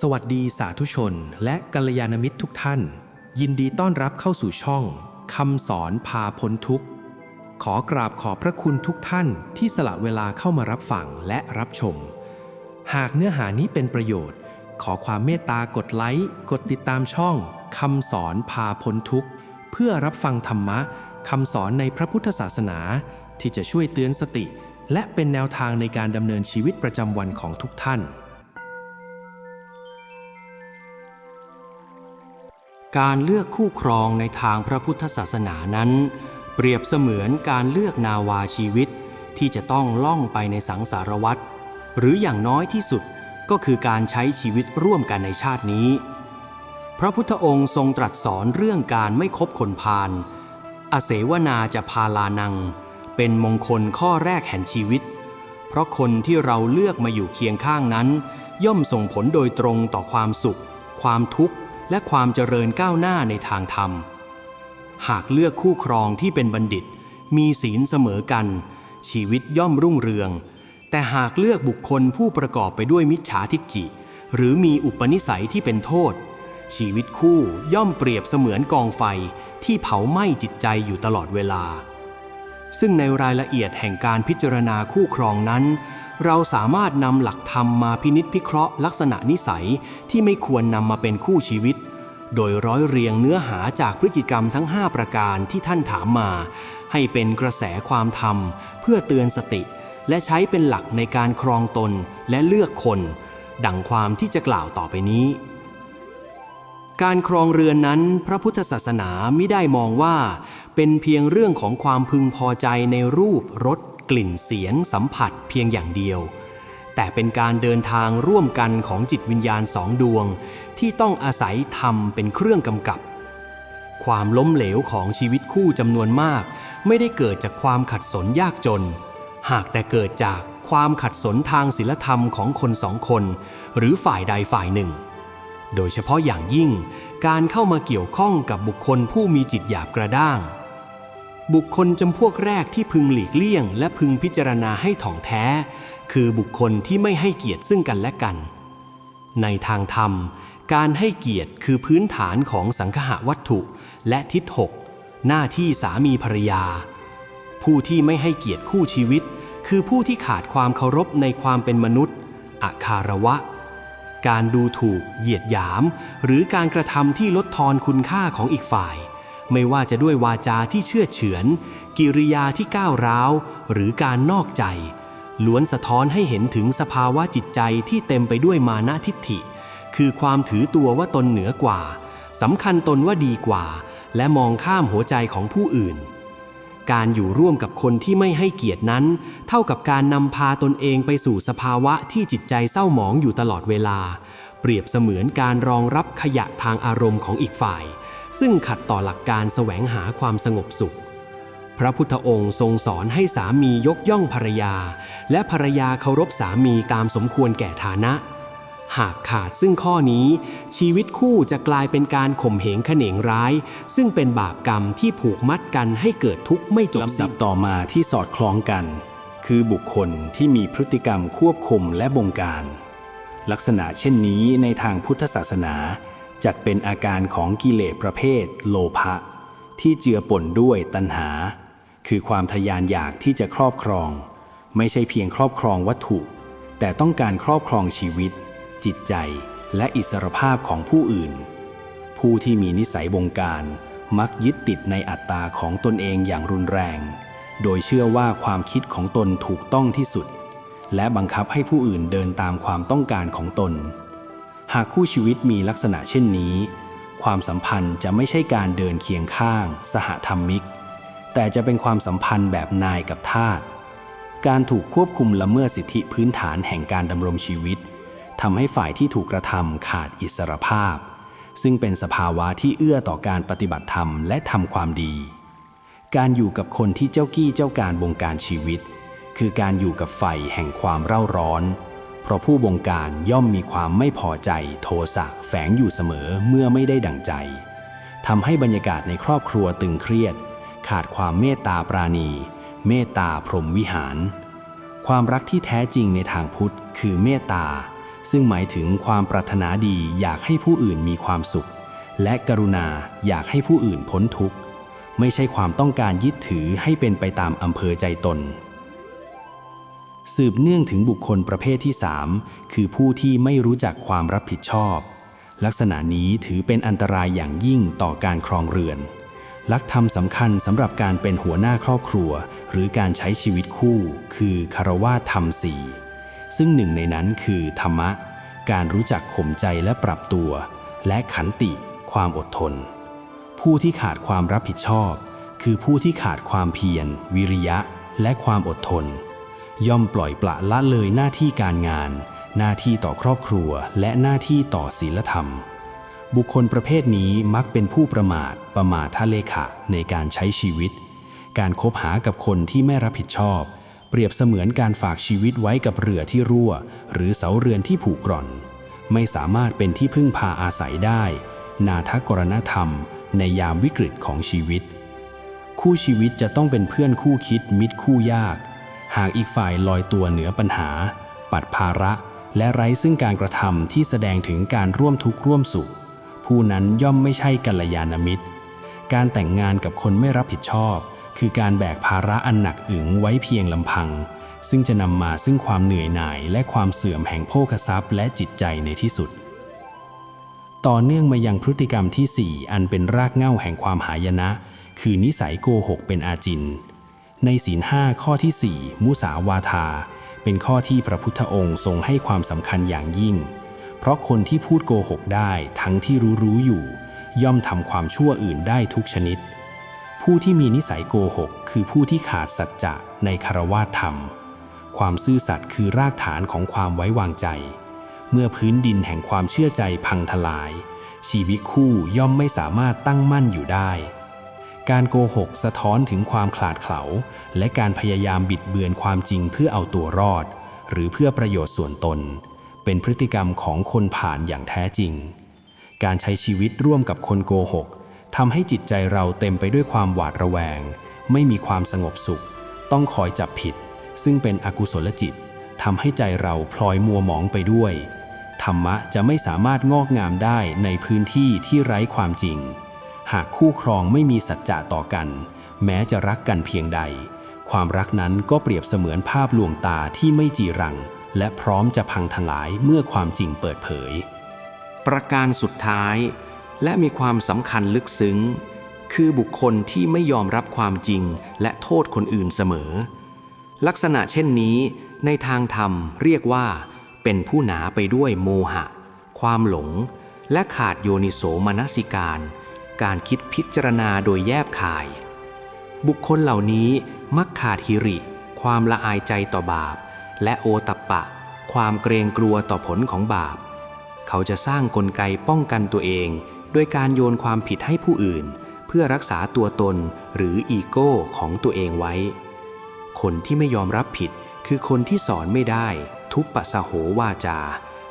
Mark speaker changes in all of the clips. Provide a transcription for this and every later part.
Speaker 1: สวัสดีสาธุชน และกัลยาณมิตรทุกท่าน ยินดีต้อนรับเข้าสู่ช่องคำสอนพาพ้นทุกข์ ขอกราบขอบพระคุณทุกท่านที่สละเวลาเข้ามารับฟังและรับชม หากเนื้อหานี้เป็นประโยชน์ ขอความเมตตากดไลค์กดติดตามช่องคำสอนพาพ้นทุกข์ เพื่อรับฟังธรรมะคำสอนในพระพุทธศาสนา ที่จะช่วยเตือนสติ และเป็นแนวทางในการดำเนินชีวิตประจำวันของทุกท่าน
Speaker 2: การเลือกคู่ครองในทางพระพุทธศาสนานั้น เปรียบเสมือนการเลือกนาวาชีวิต ที่จะต้องล่องไปในสังสารวัฏหรืออย่างน้อยที่สุดก็คือการใช้ชีวิตร่วมกันในชาตินี้ พระพุทธองค์ทรงตรัสสอนเรื่องการไม่คบคนพาลอเสวนาจะพาลานัง เป็นมงคลข้อแรกแห่งชีวิต เพราะคนที่เราเลือกมาอยู่เคียงข้างนั้น ย่อมส่งผลโดยตรงต่อความสุข ความทุกข์ และความเจริญก้าวหน้าในทางธรรม หากเลือกคู่ครองที่เป็นบัณฑิต มีศีลเสมอกัน ชีวิตย่อมรุ่งเรือง แต่หากเลือกบุคคลผู้ประกอบไปด้วยมิจฉาทิฏฐิหรือมีอุปนิสัยที่เป็นโทษ ชีวิตคู่ย่อมเปรียบเสมือนกองไฟที่เผาไหม้จิตใจอยู่ตลอดเวลา ซึ่งในรายละเอียดแห่งการพิจารณาคู่ครองนั้น เราสามารถนำหลักธรรมมาพินิษพิเคราะห์ลักษณะนิสัยที่ไม่ควรนำมาเป็นคู่ชีวิต โดยร้อยเรียงเนื้อหาจากพฤติกรรมทั้ง 5 ประการที่ท่านถามมา ให้เป็นกระแสความธรรม เพื่อเตือนสติ และใช้เป็นหลักในการครองตนและเลือกคน ดังความที่จะกล่าวต่อไปนี้ การครองเรือนนั้น พระพุทธศาสนาไม่ได้มองว่า เป็นเพียงเรื่องของความพึงพอใจในรูปรส กลิ่นเสียงสัมผัสเพียงอย่างเดียว แต่เป็นการเดินทางร่วมกันของจิตวิญญาณสองดวง ที่ต้องอาศัยธรรมเป็นเครื่องกำกับ ความล้มเหลวของชีวิตคู่จำนวนมาก ไม่ได้เกิดจากความขัดสนยากจน หากแต่เกิดจากความขัดสนทางศีลธรรมของคนสองคน หรือฝ่ายใดฝ่ายหนึ่ง โดยเฉพาะอย่างยิ่ง การเข้ามาเกี่ยวข้องกับบุคคลผู้มีจิตหยาบกระด้าง บุคคลจำพวกแรกที่พึงหลีกเลี่ยง และพึงพิจารณาให้ถ่องแท้ คือบุคคลที่ไม่ให้เกียรติซึ่งกันและกัน ในทางธรรม การให้เกียรติคือพื้นฐานของสังคหวัตถุ และทิศหกหน้าที่สามีภรรยา ผู้ที่ไม่ให้เกียรติคู่ชีวิต คือผู้ที่ขาดความเคารพในความเป็นมนุษย์อาคารวะ การดูถูก เหยียดหยาม หรือการกระทำที่ลดทอนคุณค่าของอีกฝ่าย ไม่ว่าจะด้วยวาจาที่เชื่อเฉือน กิริยาที่ก้าวร้าว หรือการนอกใจ ล้วนสะท้อนให้เห็นถึงสภาวะจิตใจที่เต็มไปด้วยมานะทิฏฐิ คือความถือตัวว่าตนเหนือกว่าสำคัญตนว่าดีกว่า และมองข้ามหัวใจของผู้อื่น การอยู่ร่วมกับคนที่ไม่ให้เกียรตินั้น เท่ากับการนำพาตนเองไปสู่สภาวะที่จิตใจเศร้าหมองอยู่ตลอดเวลา เปรียบเสมือนการรองรับขยะทางอารมณ์ของอีกฝ่าย ซึ่งขัดต่อหลักการแสวงหาความสงบสุข พระพุทธองค์ทรงสอนให้สามียกย่องภรรยา และภรรยาเคารพสามีตามสมควรแก่ฐานะ หากขาดซึ่งข้อนี้ ชีวิตคู่จะกลายเป็นการข่มเหงเขนงร้าย ซึ่งเป็นบาปกรรมที่ผูกมัดกันให้เกิดทุกข์ไม่จบสิ้น
Speaker 1: ลำดับต่อมาที่สอดคล้องกัน คือบุคคลที่มีพฤติกรรมควบคุมและบงการ ลักษณะเช่นนี้ในทางพุทธศาสนา จัดเป็นอาการของกิเลสประเภท โลภะที่เจือปนด้วยตัณหา คือความทยานอยากที่จะครอบครอง ไม่ใช่เพียงครอบครองวัตถุ แต่ต้องการครอบครองชีวิต จิตใจและอิสรภาพของผู้อื่น ผู้ที่มีนิสัยบงการมักยึดติดในอัตตาของตนเองอย่างรุนแรง โดยเชื่อว่าความคิดของตนถูกต้องที่สุด และบังคับให้ผู้อื่นเดินตามความต้องการของตน หากคู่ชีวิตมีลักษณะเช่นนี้ ความสัมพันธ์จะไม่ใช่การเดินเคียงข้าง สหธรรมิก แต่จะเป็นความสัมพันธ์แบบนายกับทาส การถูกควบคุมละเมิดสิทธิพื้นฐานแห่งการดำรงชีวิตทำให้ฝ่ายที่ถูกกระทำขาดอิสรภาพ ซึ่งเป็นสภาวะที่เอื้อต่อการปฏิบัติธรรมและทำความดี การอยู่กับคนที่เจ้ากี้เจ้าการบงการชีวิต คือการอยู่กับไฟแห่งความเร่าร้อน เพราะผู้บงการย่อมมีความไม่พอใจโทสะแฝงอยู่เสมอเมื่อไม่ได้ดั่งใจทำให้บรรยากาศในครอบครัวตึงเครียด ขาดความเมตตาปราณี เมตตาพรหมวิหาร ความรักที่แท้จริงในทางพุทธ คือเมตตา ซึ่งหมายถึงความปรารถนาดีอยากให้ผู้อื่นมีความสุข และกรุณาอยากให้ผู้อื่นพ้นทุกข์ ไม่ใช่ความต้องการยึดถือให้เป็นไปตามอำเภอใจตน สืบเนื่องถึงบุคคลประเภทที่ 3 คือผู้ที่ไม่รู้จักความรับผิดชอบ ลักษณะนี้ถือเป็นอันตรายอย่างยิ่งต่อการครองเรือน ลักธรรมสำคัญสำหรับการเป็นหัวหน้าครอบครัว หรือการใช้ชีวิตคู่ คือคารวะธรรมสี่ซึ่งหนึ่งในนั้นคือธรรมะ การรู้จักข่มใจและปรับตัว และขันติความอดทน ผู้ที่ขาดความรับผิดชอบ คือผู้ที่ขาดความเพียร วิริยะ และความอดทน ย่อมปล่อยปละละเลยหน้าที่การงาน หน้าที่ต่อครอบครัว และหน้าที่ต่อศีลธรรม บุคคลประเภทนี้มักเป็นผู้ประมาทประมาททะเลขะในการใช้ชีวิต การคบหากับคนที่ไม่รับผิดชอบ เปรียบเสมือนการฝากชีวิตไว้กับเรือที่รั่ว หรือเสาเรือนที่ผูกกร่อน ไม่สามารถเป็นที่พึ่งพาอาศัยได้ นาทกรณธรรม ในยามวิกฤตของชีวิต คู่ชีวิตจะต้องเป็นเพื่อนคู่คิดมิตรคู่ยาก หากอีกฝ่ายลอยตัวเหนือปัญหา ปัดภาระ และไร้ซึ่งการกระทำที่แสดงถึงการร่วมทุกข์ร่วมสุข ผู้นั้นย่อมไม่ใช่กัลยาณมิตร การแต่งงานกับคนไม่รับผิดชอบ คือการแบกภาระอันหนักอึ๋งไว้เพียงลำพัง ซึ่งจะนำมาซึ่งความเหนื่อยหน่ายและความเสื่อมแห่งโภคทรัพย์และจิตใจในที่สุด ต่อเนื่องมายังพฤติกรรมที่ 4 อันเป็นรากเหง้าแห่งความหายนะ คือนิสัยโกหกเป็นอาจิน ในศีลห้าข้อที่ 4 มุสาวาทา เป็นข้อที่พระพุทธองค์ทรงให้ความสำคัญอย่างยิ่ง เพราะคนที่พูดโกหกได้ทั้งที่รู้รู้อยู่ ย่อมทำความชั่วอื่นได้ทุกชนิด ผู้ที่มีนิสัยโกหก คือผู้ที่ขาดสัจจะในคารวะธรรม ความซื่อสัตย์คือรากฐานของความไว้วางใจ เมื่อพื้นดินแห่งความเชื่อใจพังทลาย ชีวิตคู่ย่อมไม่สามารถตั้งมั่นอยู่ได้ การโกหกสะท้อนถึงความขลาดเขลาและการพยายามบิดเบือนความจริงเพื่อเอาตัวรอด หรือเพื่อประโยชน์ส่วนตน เป็นพฤติกรรมของคนผ่านอย่างแท้จริง การใช้ชีวิตร่วมกับคนโกหกทำให้จิตใจเราเต็มไปด้วยความหวาดระแวง ไม่มีความสงบสุข ต้องคอยจับผิด ซึ่งเป็นอกุศลจิตทำให้ใจเราพลอยมัวหมองไปด้วย ธรรมะจะไม่สามารถงอกงามได้ในพื้นที่ที่ไร้ความจริง หากคู่ครองไม่มีสัจจะต่อกัน แม้จะรักกันเพียงใด ความรักนั้นก็เปรียบเสมือนภาพลวงตาที่ไม่จีรัง และพร้อมจะพังทลายเมื่อความจริงเปิดเผย
Speaker 2: ประการสุดท้ายและมีความสำคัญลึกซึ้ง คือบุคคลที่ไม่ยอมรับความจริงและโทษคนอื่นเสมอ ลักษณะเช่นนี้ ในทางธรรมเรียกว่า เป็นผู้หนาไปด้วยโมหะ ความหลง และขาดโยนิโสมนสิการ การคิดพิจารณาโดยแยบคาย บุคคลเหล่านี้มักขาดฮิริ ความละอายใจต่อบาป และโอตัปปะ ความเกรงกลัวต่อผลของบาป เขาจะสร้างกลไกป้องกันตัวเองโดยการโยนความผิดให้ผู้อื่น เพื่อรักษาตัวตนหรืออีโก้ของตัวเองไว้ คนที่ไม่ยอมรับผิดคือคนที่สอนไม่ได้ ทุปปะสะโหวาจา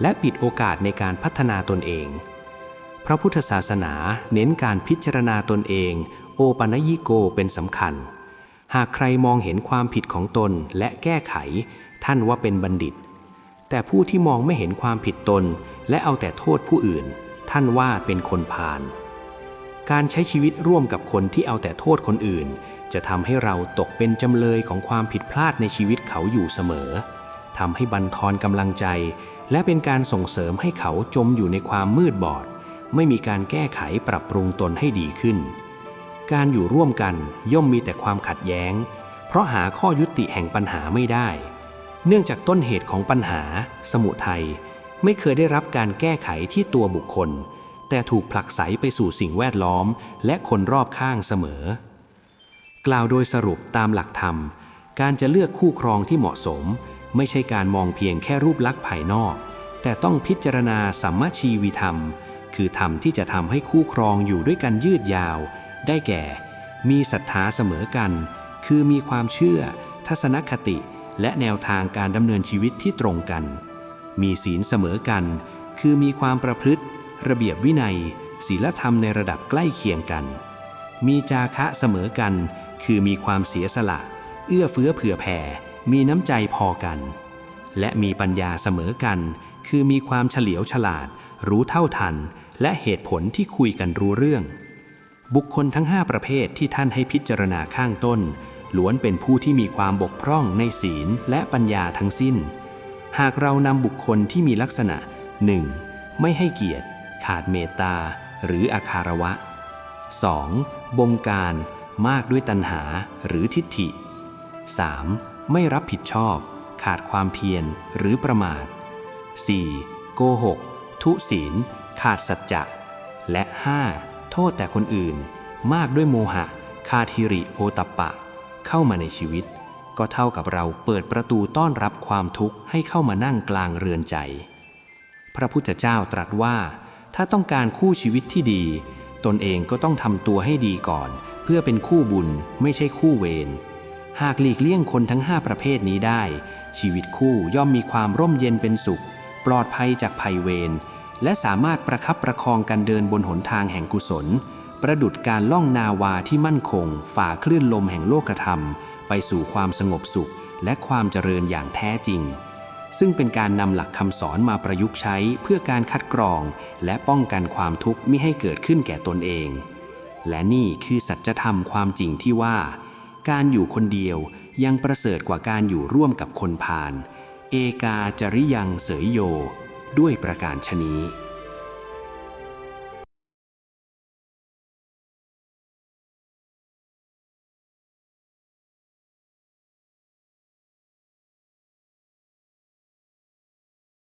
Speaker 2: และปิดโอกาสในการพัฒนาตนเอง พระพุทธศาสนาเน้นการพิจารณาตนเอง โอปัญญิโกเป็นสำคัญ หากใครมองเห็นความผิดของตนและแก้ไข ท่านว่าเป็นบัณฑิต แต่ผู้ที่มองไม่เห็นความผิดตน และเอาแต่โทษผู้อื่น ท่านว่าเป็นคนพาลการใช้ชีวิตร่วมกับคนที่เอาแต่โทษคนอื่น จะทำให้เราตกเป็นจำเลยของความผิดพลาดในชีวิตเขาอยู่เสมอทำให้บันทอนกำลังใจ และเป็นการส่งเสริมให้เขาจมอยู่ในความมืดบอด ไม่มีการแก้ไขปรับปรุงตนให้ดีขึ้น การอยู่ร่วมกันย่อมมีแต่ความขัดแย้ง เพราะหาข้อยุติแห่งปัญหาไม่ได้ เนื่องจากต้นเหตุของปัญหา สมุทัยไม่เคยได้รับการแก้ไขที่ตัวบุคคล แต่ถูกผลักไสไปสู่สิ่งแวดล้อม และคนรอบข้างเสมอ กล่าวโดยสรุปตามหลักธรรม การจะเลือกคู่ครองที่เหมาะสม ไม่ใช่การมองเพียงแค่รูปลักษณ์ภายนอก แต่ต้องพิจารณาสัมมาชีวิธรรม คือธรรมที่จะทำให้คู่ครองอยู่ด้วยกันยืดยาว ได้แก่ มีศรัทธาเสมอกัน คือมีความเชื่อ ทัศนคติ และแนวทางการดำเนินชีวิตที่ตรงกัน มีศีลเสมอกัน คือมีความประพฤติ ระเบียบวินัย ศีลธรรมในระดับใกล้เคียงกัน มีจาคะเสมอกัน คือมีความเสียสละ เอื้อเฟื้อเผื่อแผ่ มีน้ำใจพอกัน และมีปัญญาเสมอกัน
Speaker 1: คือมีความเฉลียวฉลาด รู้เท่าทัน และเหตุผลที่คุยกันรู้เรื่อง บุคคลทั้ง 5 ประเภทที่ท่านให้พิจารณาข้างต้น ล้วนเป็นผู้ที่มีความบกพร่องในศีลและปัญญาทั้งสิ้น หากเรานำบุคคลที่มีลักษณะ 1. ไม่ให้เกียรติ ขาดเมตตา หรืออาคารวะ 2. บงการ มากด้วยตัณหาหรือทิฏฐิ 3. ไม่รับผิดชอบ ขาดความเพียรหรือประมาท 4. โกหก ทุศีล ขาดสัจจะและ 5. โทษแต่คนอื่น มากด้วยโมหะขาดฮิริโอตัปปะ เข้ามาในชีวิต ก็เท่ากับเราเปิดประตูต้อนรับความทุกข์ให้เข้ามานั่งกลางเรือนใจ พระพุทธเจ้าตรัสว่า ถ้าต้องการคู่ชีวิตที่ดี ตนเองก็ต้องทำตัวให้ดีก่อน เพื่อเป็นคู่บุญไม่ใช่คู่เวรหากหลีกเลี่ยงคนทั้ง 5 ประเภทนี้ได้ ชีวิตคู่ย่อมมีความร่มเย็นเป็นสุข ปลอดภัยจากภัยเวร และสามารถประคับประคองกันเดินบนหนทางแห่งกุศล ประดุดการล่องนาวาที่มั่นคง ฝ่าคลื่นลมแห่งโลกธรรม ไปสู่ความสงบสุข และความเจริญอย่างแท้จริง ซึ่งเป็นการนำหลักคำสอนมาประยุกต์ใช้เพื่อการคัดกรอง และป้องกันความทุกข์ไม่ให้เกิดขึ้นแก่ตนเอง และนี่คือสัจธรรมความจริงที่ว่า การอยู่คนเดียวยังประเสริฐกว่าการอยู่ร่วมกับคนพาลเอกาจริยังเสยโย ด้วยประการชนี้